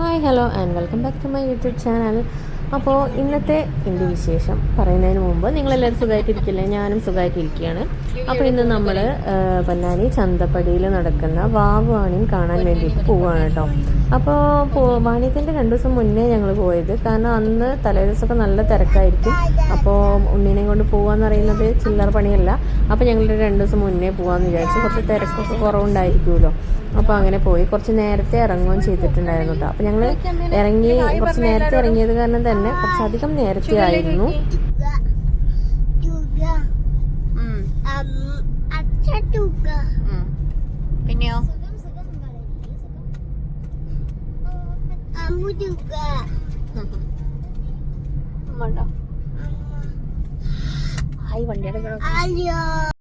Hi hello and welcome back to my YouTube channel അപ്പോൾ ഇന്നത്തെ എന്റെ വിശേഷം പറയുന്നതിന് മുമ്പ് നിങ്ങളെല്ലാവരും സുഖമായിട്ടിരിക്കില്ലേ? ഞാനും സുഖമായിട്ടിരിക്കുകയാണ്. അപ്പോൾ ഇന്ന് നമ്മൾ പൊന്നാനി ചന്തപ്പടിയിൽ നടക്കുന്ന വാവുവാണിയും കാണാൻ വേണ്ടിയിട്ട് പോവുകയാണ് കേട്ടോ. അപ്പോൾ പോ വാണിയത്തിന്റെ രണ്ട് ദിവസം മുന്നേ ഞങ്ങൾ പോയത്. കാരണം അന്ന് തലേ ദിവസമൊക്കെ നല്ല തിരക്കായിരിക്കും. അപ്പോൾ ഉണ്ണീനെ കൊണ്ട് പോകാന്ന് പറയുന്നത് ചില്ലറ പണിയല്ല. അപ്പോൾ ഞങ്ങൾ രണ്ട് ദിവസം മുന്നേ പോകാമെന്ന് വിചാരിച്ചു. കുറച്ച് തിരക്കൊക്കെ കുറവുണ്ടായിരിക്കുമല്ലോ. അപ്പോൾ അങ്ങനെ പോയി. കുറച്ച് നേരത്തെ ഇറങ്ങുകയും ചെയ്തിട്ടുണ്ടായിരുന്നു കേട്ടോ. അപ്പോൾ ഞങ്ങൾ ഇറങ്ങി കുറച്ച് നേരത്തെ ഇറങ്ങിയത് കാരണം തന്നെ കുറച്ചധികം നേരത്തെ ആയിരുന്നു. പിന്നെയോ? ഹായ് വണ്ടിയുടെ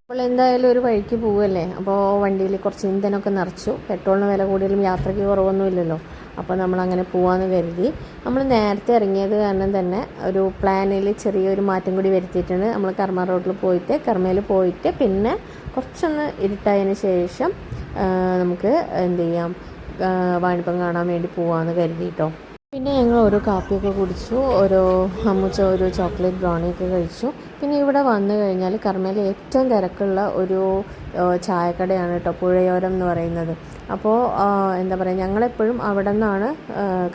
അപ്പോൾ എന്തായാലും ഒരു വഴിക്ക് പോവല്ലേ? അപ്പോൾ വണ്ടിയിൽ കുറച്ച് ഇന്ധനമൊക്കെ നിറച്ചു. പെട്രോളിന് വില കൂടിയാലും യാത്രയ്ക്ക് കുറവൊന്നുമില്ലല്ലോ. അപ്പോൾ നമ്മൾ അങ്ങനെ പോവാന്ന് കരുതി. നമ്മൾ നേരത്തെ ഇറങ്ങിയത് കാരണം തന്നെ ഒരു പ്ലാനിൽ ചെറിയൊരു മാറ്റം കൂടി വരുത്തിയിട്ടുണ്ട്. നമ്മൾ കർമ്മ റോഡിൽ പോയിട്ട് കർമ്മയിൽ പോയിട്ട് പിന്നെ കുറച്ചൊന്ന് ഇരുട്ടായതിന് ശേഷം നമുക്ക് എന്ത് ചെയ്യാം? വാണിപ്പം കാണാൻ വേണ്ടി പോവാന്ന് കരുതിയിട്ടോ പിന്നെ ഞങ്ങൾ ഓരോ കാപ്പിയൊക്കെ കുടിച്ചു ഓരോ അമ്മുച്ച ഒരു ചോക്ലേറ്റ് ബ്രൗണിയൊക്കെ കഴിച്ചു. പിന്നെ ഇവിടെ വന്നു കഴിഞ്ഞാൽ കർമ്മയിലെ ഏറ്റവും തിരക്കുള്ള ഒരു ചായക്കടയാണ് കേട്ടോ പുഴയോരം എന്ന് പറയുന്നത്. അപ്പോൾ എന്താ പറയുക ഞങ്ങളെപ്പോഴും അവിടെ നിന്നാണ്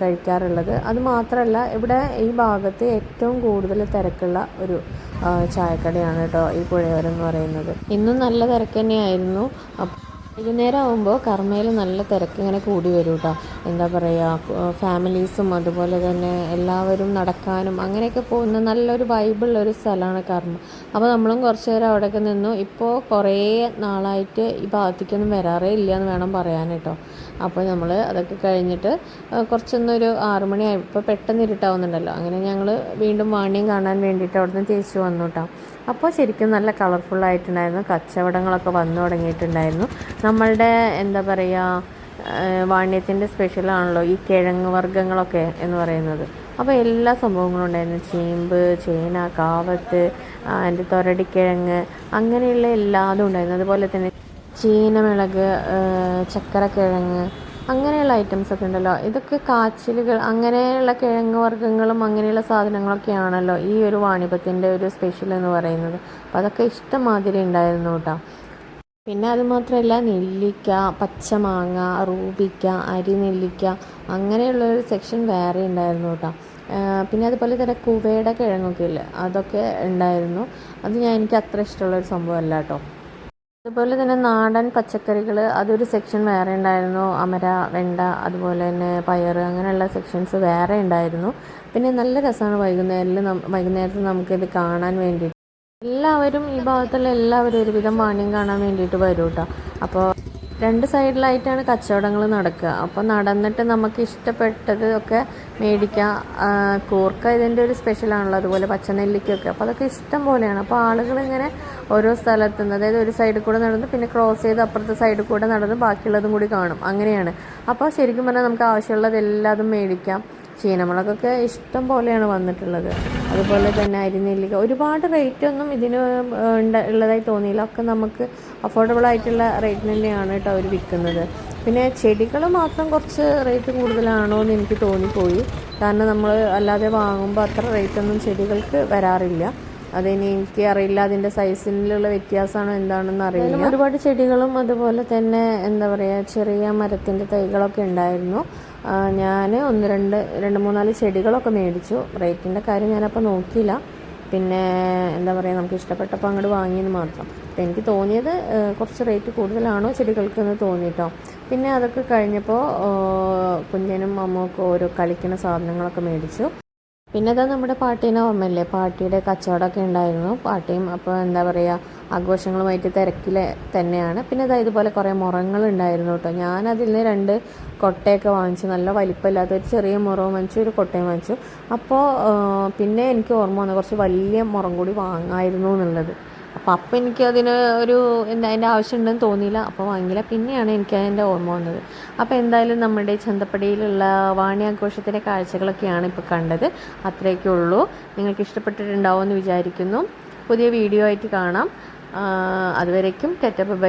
കഴിക്കാറുള്ളത്. അത് മാത്രമല്ല ഇവിടെ ഈ ഭാഗത്ത് ഏറ്റവും കൂടുതൽ തിരക്കുള്ള ഒരു ചായക്കടയാണ് കേട്ടോ ഈ പുഴയോരം എന്ന് പറയുന്നത്. ഇന്നും നല്ല തിരക്ക് തന്നെയായിരുന്നു. വൈകുന്നേരം ആകുമ്പോൾ കർമ്മയിൽ നല്ല തിരക്ക് ഇങ്ങനെ കൂടി വരും കേട്ടോ എന്താ പറയുക ഫാമിലീസും അതുപോലെ തന്നെ എല്ലാവരും നടക്കാനും അങ്ങനെയൊക്കെ പോകുന്ന നല്ലൊരു വൈബുള്ള ഒരു സ്ഥലമാണ് കർമ്മ. അപ്പോൾ നമ്മളും കുറച്ച് നേരം അവിടെയൊക്കെ നിന്നു. ഇപ്പോൾ കുറേ നാളായിട്ട് ഈ ഭാഗത്തേക്കൊന്നും വരാറേ ഇല്ല എന്ന് വേണം പറയാൻ കേട്ടോ അപ്പോൾ നമ്മൾ അതൊക്കെ കഴിഞ്ഞിട്ട് കുറച്ചൊന്നൊരു ആറുമണിയായി ഇപ്പോൾ പെട്ടെന്ന് ഇരുട്ടാവുന്നുണ്ടല്ലോ. അങ്ങനെ ഞങ്ങൾ വീണ്ടും വാണിയും കാണാൻ വേണ്ടിയിട്ട് അവിടുന്ന് തിരിച്ചു വന്നു കേട്ടോ അപ്പോൾ ശരിക്കും നല്ല കളർഫുള്ളായിട്ടുണ്ടായിരുന്നു. കച്ചവടങ്ങളൊക്കെ വന്നു തുടങ്ങിയിട്ടുണ്ടായിരുന്നു. നമ്മളുടെ എന്താ പറയുക വാണ്യത്തിന്റെ സ്പെഷ്യലാണല്ലോ ഈ കിഴങ്ങ് വർഗങ്ങളൊക്കെ എന്ന് പറയുന്നത്. അപ്പോൾ എല്ലാ സംഭവങ്ങളും ഉണ്ടായിരുന്നു. ചേമ്പ് ചേന കാവത്ത് അതിന്റെ തൊരടിക്കിഴങ്ങ് അങ്ങനെയുള്ള എല്ലാതും ഉണ്ടായിരുന്നു. അതുപോലെ തന്നെ ചീനമിളക് ചക്കരക്കിഴങ്ങ് അങ്ങനെയുള്ള ഐറ്റംസ് ഒക്കെ ഉണ്ടല്ലോ. ഇതൊക്കെ കാച്ചിലുകൾ അങ്ങനെയുള്ള കിഴങ്ങ് വർഗങ്ങളും അങ്ങനെയുള്ള സാധനങ്ങളൊക്കെയാണല്ലോ ഈ ഒരു വാണിഭത്തിന്റെ ഒരു സ്പെഷ്യൽ എന്ന് പറയുന്നത്. അപ്പോൾ അതൊക്കെ ഇഷ്ടംമാതിരി ഉണ്ടായിരുന്നു കേട്ടോ. പിന്നെ അത് മാത്രമല്ല നെല്ലിക്ക പച്ചമാങ്ങ റൂബിക്ക അരി നെല്ലിക്ക അങ്ങനെയുള്ള ഒരു സെക്ഷൻ വേറെ ഉണ്ടായിരുന്നു കേട്ടോ. പിന്നെ അതുപോലെ തന്നെ കുവയുടെ കിഴങ്ങൊക്കെ ഇല്ലേ അതൊക്കെ ഉണ്ടായിരുന്നു. അത് ഞാൻ എനിക്ക് അത്ര ഇഷ്ടമുള്ള ഒരു സംഭവമല്ല കേട്ടോ. അതുപോലെ തന്നെ നാടൻ പച്ചക്കറികൾ അതൊരു സെക്ഷൻ വേറെ ഉണ്ടായിരുന്നു. അമര വെണ്ട അതുപോലെ തന്നെ പയർ അങ്ങനെയുള്ള സെക്ഷൻസ് വേറെ ഉണ്ടായിരുന്നു. പിന്നെ നല്ല രസമാണ് വൈകുന്നേരം വൈകുന്നേരത്ത് നമുക്കിത് കാണാൻ വേണ്ടി എല്ലാവരും ഈ ഭാഗത്തുള്ള എല്ലാവരും ഒരുവിധം മാന്യം കാണാൻ വേണ്ടിയിട്ട് വരും കേട്ടോ അപ്പോൾ രണ്ട് സൈഡിലായിട്ടാണ് കച്ചവടങ്ങൾ നടക്കുക. അപ്പോൾ നടന്നിട്ട് നമുക്ക് ഇഷ്ടപ്പെട്ടത് ഒക്കെ മേടിക്കാം. കൂർക്ക ഇതിന്റെ ഒരു സ്പെഷ്യലാണല്ലോ അതുപോലെ പച്ചനെല്ലിക്കൊക്കെ. അപ്പോൾ അതൊക്കെ ഇഷ്ടം പോലെയാണ്. അപ്പോൾ ആളുകൾ ഇങ്ങനെ ഓരോ സ്ഥലത്ത് നിന്ന് അതായത് ഒരു സൈഡിൽ കൂടെ നടന്ന് പിന്നെ ക്രോസ് ചെയ്ത് അപ്പുറത്തെ സൈഡിൽ കൂടെ നടന്ന് ബാക്കിയുള്ളതും കൂടി കാണും. അങ്ങനെയാണ്. അപ്പോൾ ശരിക്കും പറഞ്ഞാൽ നമുക്ക് ആവശ്യമുള്ളത് എല്ലാതും മേടിക്കാം. ചീനമുളകൊക്കെ ഇഷ്ടം പോലെയാണ് വന്നിട്ടുള്ളത്. അതുപോലെ തന്നെ അരിനെല്ലിക്ക ഒരുപാട് റേറ്റ് ഒന്നും ഇതിന് ഉള്ളതായി തോന്നിയില്ല. ഒക്കെ നമുക്ക് അഫോർഡബിൾ ആയിട്ടുള്ള റേറ്റിന് തന്നെയാണ് കേട്ടോ അവർ വിൽക്കുന്നത് പിന്നെ ചെടികൾ മാത്രം കുറച്ച് റേറ്റ് കൂടുതലാണോ എന്ന് എനിക്ക് തോന്നിപ്പോയി. കാരണം നമ്മൾ അല്ലാതെ വാങ്ങുമ്പോൾ അത്ര റേറ്റ് ഒന്നും ചെടികൾക്ക് വരാറില്ല. അതിന് എനിക്ക് അറിയില്ല അതിന്റെ സൈസിലുള്ള വ്യത്യാസമാണോ എന്താണെന്ന് അറിയില്ല. ഒരുപാട് ചെടികളും അതുപോലെ തന്നെ എന്താ പറയുക ചെറിയ മരത്തിന്റെ തൈകളൊക്കെ ഉണ്ടായിരുന്നു. ഞാൻ ഒന്ന് രണ്ട് രണ്ട് മൂന്നാൽ ചെടികളൊക്കെ മേടിച്ചു. റേറ്റിന്റെ കാര്യം ഞാനപ്പോൾ നോക്കിയില്ല. പിന്നെ എന്താ പറയുക നമുക്ക് ഇഷ്ടപ്പെട്ടപ്പോൾ അങ്ങോട്ട് വാങ്ങിയെന്ന് മാത്രം. അപ്പം എനിക്ക് തോന്നിയത് കുറച്ച് റേറ്റ് കൂടുതലാണോ ചെടികൾക്ക് എന്ന് തോന്നിയിട്ടോ പിന്നെ അതൊക്കെ കഴിഞ്ഞപ്പോൾ കുഞ്ഞനും അമ്മക്കും ഓരോ കളിക്കുന്ന സാധനങ്ങളൊക്കെ മേടിച്ചു. പിന്നെ അതാ നമ്മുടെ പാട്ടീനെ ഓർമ്മയില്ലേ? പാട്ടിയുടെ കച്ചവടമൊക്കെ ഉണ്ടായിരുന്നു. പാട്ടിയും അപ്പോൾ എന്താ പറയുക ആഘോഷങ്ങളുമായിട്ട് തിരക്കിൽ തന്നെയാണ്. പിന്നെ അതാ ഇതുപോലെ കുറേ മുറങ്ങൾ ഉണ്ടായിരുന്നു കേട്ടോ. ഞാൻ അതിൽ നിന്ന് രണ്ട് കൊട്ടയൊക്കെ വാങ്ങിച്ചു. നല്ല വലിപ്പമില്ലാത്ത ഒരു ചെറിയ മുറവും വാങ്ങിച്ചു ഒരു കൊട്ടയും വാങ്ങിച്ചു. അപ്പോൾ പിന്നെ എനിക്ക് ഓർമ്മ വന്നു കുറച്ച് വലിയ മുറം കൂടി വാങ്ങായിരുന്നു എന്നുള്ളത്. അപ്പം എനിക്ക് അതിന് ഒരു എന്താ അതിന്റെ ആവശ്യമുണ്ടെന്ന് തോന്നിയില്ല. അപ്പോൾ വാങ്ങിയില്ല. പിന്നെയാണ് എനിക്ക് അതിന്റെ ഓർമ്മ വന്നത്. അപ്പോൾ എന്തായാലും നമ്മുടെ ചന്തപ്പടിയിലുള്ള വാണി ആഘോഷത്തിന്റെ കാഴ്ചകളൊക്കെയാണ് ഇപ്പോൾ കണ്ടത്. അത്രയൊക്കെ ഉള്ളൂ. നിങ്ങൾക്ക് ഇഷ്ടപ്പെട്ടിട്ടുണ്ടാവുമെന്ന് വിചാരിക്കുന്നു. പുതിയ വീഡിയോ ആയിട്ട് കാണാം. അതുവരേക്കും ടെറ്റപ്പ് ബൈ.